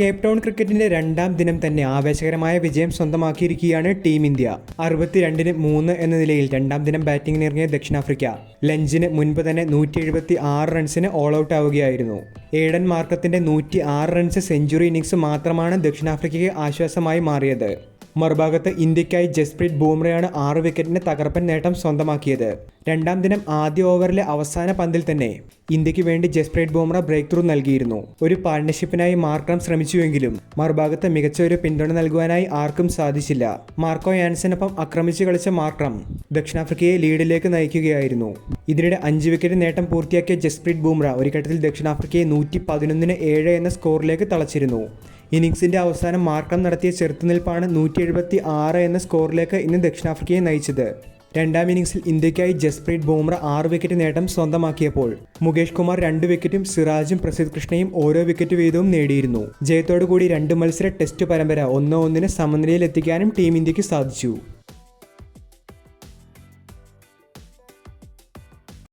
Cape town ക്രിക്കറ്റിന്റെ രണ്ടാം ദിനം തന്നെ ആവേശകരമായ വിജയം സ്വന്തമാക്കിയിരിക്കുകയാണ് ടീം ഇന്ത്യ. അറുപത്തിരണ്ടിന് മൂന്ന് എന്ന നിലയിൽ രണ്ടാം ദിനം ബാറ്റിംഗിനിറങ്ങിയ ദക്ഷിണാഫ്രിക്ക ലഞ്ചിന് മുൻപ് തന്നെ നൂറ്റി എഴുപത്തി ആറ് റൺസിന് ഓൾ ഔട്ട് ആവുകയായിരുന്നു. ഏഡൻ മാർക്കത്തിന്റെ നൂറ്റി ആറ് റൺസ് സെഞ്ചുറി ഇന്നിംഗ്സ് മാത്രമാണ് ദക്ഷിണാഫ്രിക്കയ്ക്ക് ആശ്വാസമായി മാറിയത്. മറുഭാഗത്ത് ഇന്ത്യക്കായി ജസ്പ്രീത് ബൂംറയാണ് ആറ് വിക്കറ്റിന് തകർപ്പൻ നേട്ടം സ്വന്തമാക്കിയത്. രണ്ടാം ദിനം ആദ്യ ഓവറിലെ അവസാന പന്തിൽ തന്നെ ഇന്ത്യയ്ക്ക് വേണ്ടി ജസ്പ്രീത് ബൂംറ ബ്രേക്ക് ത്രൂ നൽകിയിരുന്നു. ഒരു പാർട്ണർഷിപ്പിനായി മാർക്രം ശ്രമിച്ചുവെങ്കിലും മറുഭാഗത്ത് മികച്ച ഒരു പിന്തുണ നൽകുവാനായി ആർക്കും സാധിച്ചില്ല. മാർക്കോ യാൻസിനൊപ്പം ആക്രമിച്ചു കളിച്ച മാർക്രം ദക്ഷിണാഫ്രിക്കയെ ലീഡിലേക്ക് നയിക്കുകയായിരുന്നു. ഇതിനിടെ അഞ്ച് വിക്കറ്റ് നേട്ടം പൂർത്തിയാക്കിയ ജസ്പ്രീത് ബൂംറ ഒരു ഘട്ടത്തിൽ ദക്ഷിണാഫ്രിക്കയെ നൂറ്റി പതിനൊന്നിന് ഏഴ് എന്ന സ്കോറിലേക്ക് തളച്ചിരുന്നു. ഇന്നിംഗ്സിന്റെ അവസാനം മാർക്കം നടത്തിയ ചെറുത്തുനിൽപ്പാണ് നൂറ്റി എഴുപത്തി ആറ് എന്ന സ്കോറിലേക്ക് ഇന്ന് ദക്ഷിണാഫ്രിക്കയെ നയിച്ചത്. രണ്ടാം ഇന്നിംഗ്സിൽ ഇന്ത്യക്കായി ജസ്പ്രീത് ബൂംറ ആറ് വിക്കറ്റ് നേട്ടം സ്വന്തമാക്കിയപ്പോൾ മുകേഷ് കുമാർ രണ്ട് വിക്കറ്റും സിറാജും പ്രസിദ്ധ് കൃഷ്ണയും ഓരോ വിക്കറ്റ് വീതവും നേടിയിരുന്നു. ജയത്തോടുകൂടി രണ്ട് മത്സര ടെസ്റ്റ് പരമ്പര ഒന്നോ ഒന്നിന് സമനിലയിലെത്തിക്കാനും ടീം ഇന്ത്യയ്ക്ക് സാധിച്ചു.